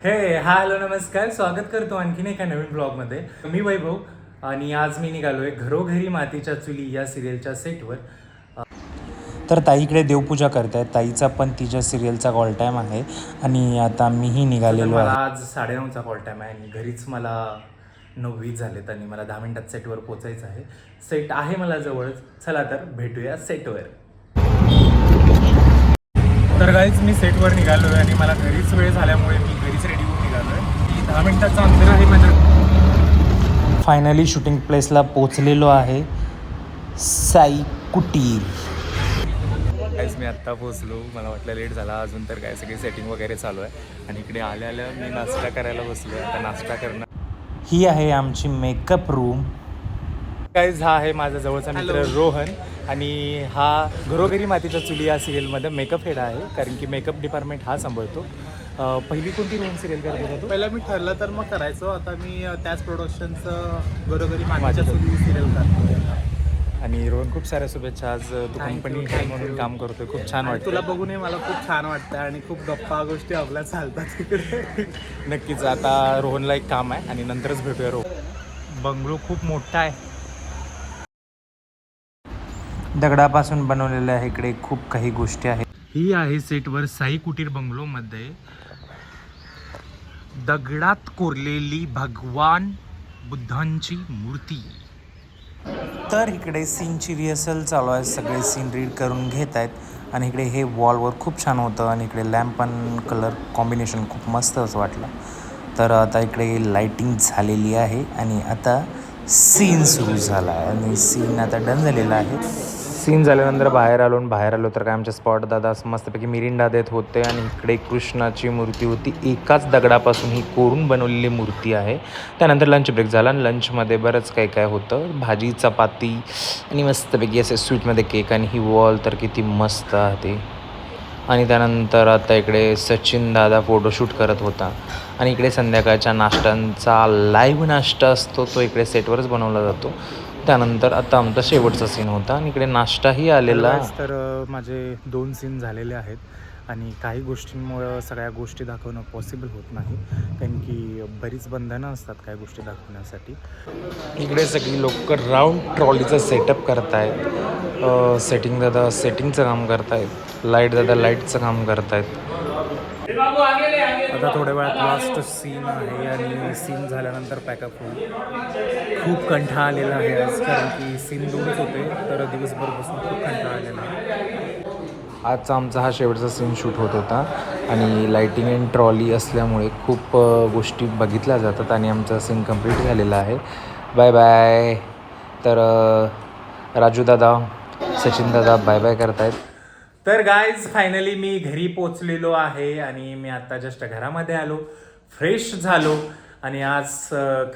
हे हॅलो नमस्कार. स्वागत करतो आणखीन एका नवीन ब्लॉगमध्ये. मी वैभव आणि आज मी निघालोय घरोघरी मातीच्या चुली या सिरियलच्या सेटवर. तर ताईकडे देवपूजा करतायत. ताईचा पण तिच्या सिरियलचा कॉल टाईम आहे. आणि आता मीही निघालेलो मला आज साडेनऊचा कॉल टाईम आहे आणि घरीच मला नऊ झालेत आणि मला दहा मिनिटात सेटवर पोचायचं आहे. सेट आहे मला जवळच. चला तर भेटूया सेटवर तर गाईच मी सेटवर निघालो आहे आणि मला घरीच वेळ झाल्यामुळे मी घरीच रेडी होऊन निघालो आहे दहा मिनिटाचं अंतर आहे माझ्या फायनली शूटिंग प्लेसला पोचलेलो आहे. साई कुटीर काहीच मी आत्ता पोचलो मला वाटलं लेट झाला. अजून तर काय सगळी सेटिंग वगैरे चालू आहे. आणि इकडे आल्या आल्या मी नाश्ता करायला बसलो आता नाश्ता करणं ही आहे आमची मेकअप रूम गाईज हा आहे माझा जवळचा मित्र रोहन. आणि हा घरोघरी मातीच्या चुली या सिरियलमध्ये मेकअप हेड आहे कारण की मेकअप डिपार्टमेंट हा सांभाळतो. पहिली कोणती रोहन सिरियल करत होता तो? पहिला मी ठरलं तर मग करायचो. आता मी त्याच प्रोडक्शनचं घरोघरी माझ्या माझ्या चुली. सिरियल करतो आणि रोहन खूप साऱ्या शुभेच्छा. आज तू कंपनी म्हणून. काम करतोय. खूप छान वाटतं तुला बघूनही मला खूप छान वाटतं आणि खूप गप्पा गोष्टी आपल्या चालतात तिकडे. नक्कीच आता रोहनला एक काम आहे आणि नंतरच भेटूया रोहन. बंगलो खूप मोठा आहे. दगडापासून बनवलेलं आहे. इकडे खूप काही गोष्टी आहेत. ही आहे सेटवर साई कुटीर बंगलोमध्ये दगडात कोरलेली भगवान बुद्धांची मूर्ती. तर इकडे सीनची रिहर्सल चालू आहे. सगळे सीन रीड करून घेत आहेत. आणि इकडे हे वॉलवर खूप छान होतं. आणि इकडे लॅम्प पण कलर कॉम्बिनेशन खूप मस्त असं वाटलं. तर आता इकडे लाइटिंग झालेली आहे. आणि आता सीन सुरू झाला आहे. आणि सीन आता डन झालेला आहे. सीन झाल्यानंतर बाहेर आलो आणि बाहेर आलो तर काय आमच्या स्पॉट दादा असं मस्तपैकी मिरिंडा देत होते आणि इकडे कृष्णाची मूर्ती होती. एकाच दगडापासून ही कोरून बनवलेली मूर्ती आहे. त्यानंतर लंच ब्रेक झाला आणि लंचमध्ये बरंच काय काय होतं. भाजी चपाती आणि मस्तपैकी असे स्वीटमध्ये केक आणि ही वॉल तर किती मस्त आहे. आणि त्यानंतर आता इकडे सचिन दादा फोटोशूट करत होता. आणि इकडे संध्याकाळच्या नाश्त्यांचा लाईव्ह नाश्ता असतो तो इकडे सेटवरच बनवला जातो. त्यानंतर आता आमचा शेवटचा सीन होता आणि इकडे नाश्ताही आलेला. तर माझे दोन सीन झालेले आहेत आणि काही गोष्टींमुळं सगळ्या गोष्टी दाखवणं पॉसिबल होत नाही. कारण की बरीच बंधनं असतात काही गोष्टी दाखवण्यासाठी. इकडे सगळी लोक राऊंड ट्रॉलीचं सेटअप करतायत. सेटिंग दादा सेटिंगचं काम करतायत. लाइट दादा लाईटचं काम करतायत. आता थोड्या वेळात लास्ट सीन आहे आणि सीन झाल्यानंतर पॅकअप होईल. खूप कंठाळा आलेला आहे आज कारण की सीन दोनच होते तर दिवसभर बसून खूप कंठाळा आलेला आहे. आजचा आमचा हा शेवटचा सीन शूट होत होता आणि लाईटिंग अँड ट्रॉली असल्यामुळे खूप गोष्टी बघितल्या जातात आणि आमचा सीन कंप्लीट झालेला आहे. बाय बाय तर राजू दादा सचिन दादा बाय बाय करतायत. तर गायज फायनली मी घरी पोचलेलो आहे आणि मी आता जस्ट घरामध्ये आलो फ्रेश झालो आणि आज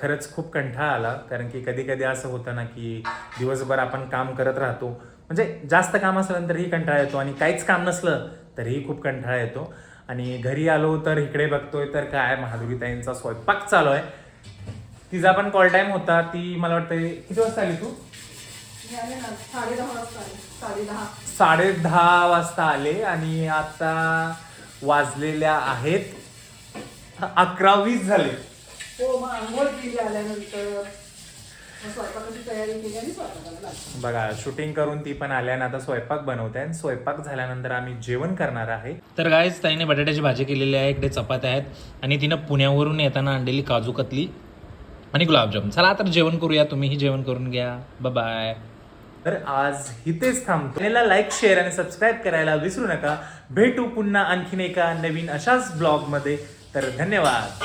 खरंच खूप कंठाळा आला. कारण की कधी कधी असं होतं ना की दिवसभर आपण काम करत राहतो. म्हणजे जास्त काम असलं तरीही कंटाळा येतो आणि काहीच काम नसलं तरीही खूप कंटाळा येतो. आणि घरी आलो तर इकडे बघतोय तर काय महादुरीताईंचा स्वयंपाक चालू आहे. तिचा पण कॉल टाईम होता. ती मला वाटतं किती वाजता आली तू? ना साडे दहा वाजता आले साडे दहा साडे दहा वाजता आले आणि आता वाजलेल्या आहेत अकरा वीस झाले. हो मग आंघोळ केली आल्यानंतर. मग स्वयंपाकाची तयारी केली आणि स्वयंपाकाला लागली. बघा शूटिंग करून ती पण आल्या आणि आता स्वयंपाक बनवते आणि स्वयंपाक झाल्यानंतर आम्ही जेवण करणार आहे. तर गायच ताईने बटाट्याची भाजी केलेली आहे इकडे चपात्या आहेत आणि तिनं पुण्यावरून येताना आणलेली काजू कतली आणि गुलाबजाम चला तर जेवण करूया तुम्हीही जेवण करून घ्या. बाय तर आज इथेच थांबतो. चॅनेलला लाईक शेअर आणि सबस्क्राईब करायला विसरू नका. भेटू पुन्हा आणखीन एका नवीन अशाच ब्लॉगमध्ये तर धन्यवाद.